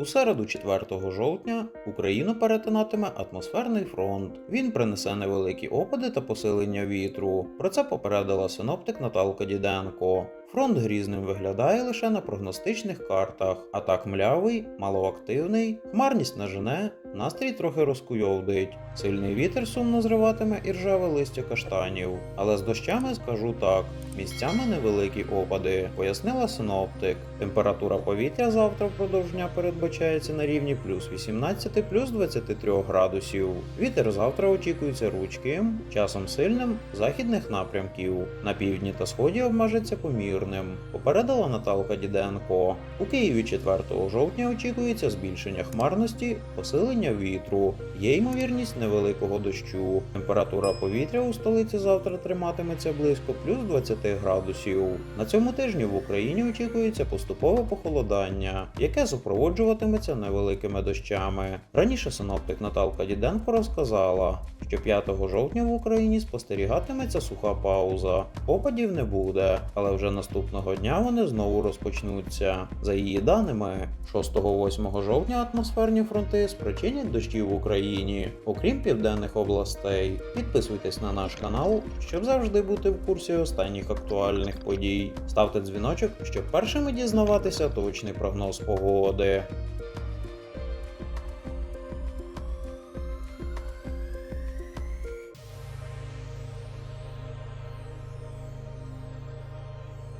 У середу 4 жовтня Україну перетинатиме атмосферний фронт. Він принесе невеликі опади та посилення вітру. Про це попередила синоптик Наталка Діденко. Фронт грізним виглядає лише на прогностичних картах, а так млявий, малоактивний, хмарність нажене, настрій трохи розкуйовдить. Сильний вітер сумно зриватиме і ржаве листя каштанів. Але з дощами скажу так: місцями невеликі опади, пояснила синоптик. Температура повітря завтра впродовж дня передбачається на рівні плюс 18 плюс 23 градусів. Вітер завтра очікується ручким, часом сильним західних напрямків. На півдні та сході обмежиться помірним. Попередила Наталка Діденко. У Києві 4 жовтня очікується збільшення хмарності, посилення вітру. Є ймовірність невеликого дощу. Температура повітря у столиці завтра триматиметься близько плюс 20 градусів. На цьому тижні в Україні очікується поступове похолодання, яке супроводжуватиметься невеликими дощами. Раніше синоптик Наталка Діденко розказала, що 5 жовтня в Україні спостерігатиметься суха пауза. Опадів не буде, але вже наступного дня вони знову розпочнуться. За її даними, 6-8 жовтня атмосферні фронти спричинять дощі в Україні, окрім південних областей. Підписуйтесь на наш канал, щоб завжди бути в курсі останніх актуальних подій. Ставте дзвіночок, щоб першими дізнаватися точний прогноз погоди.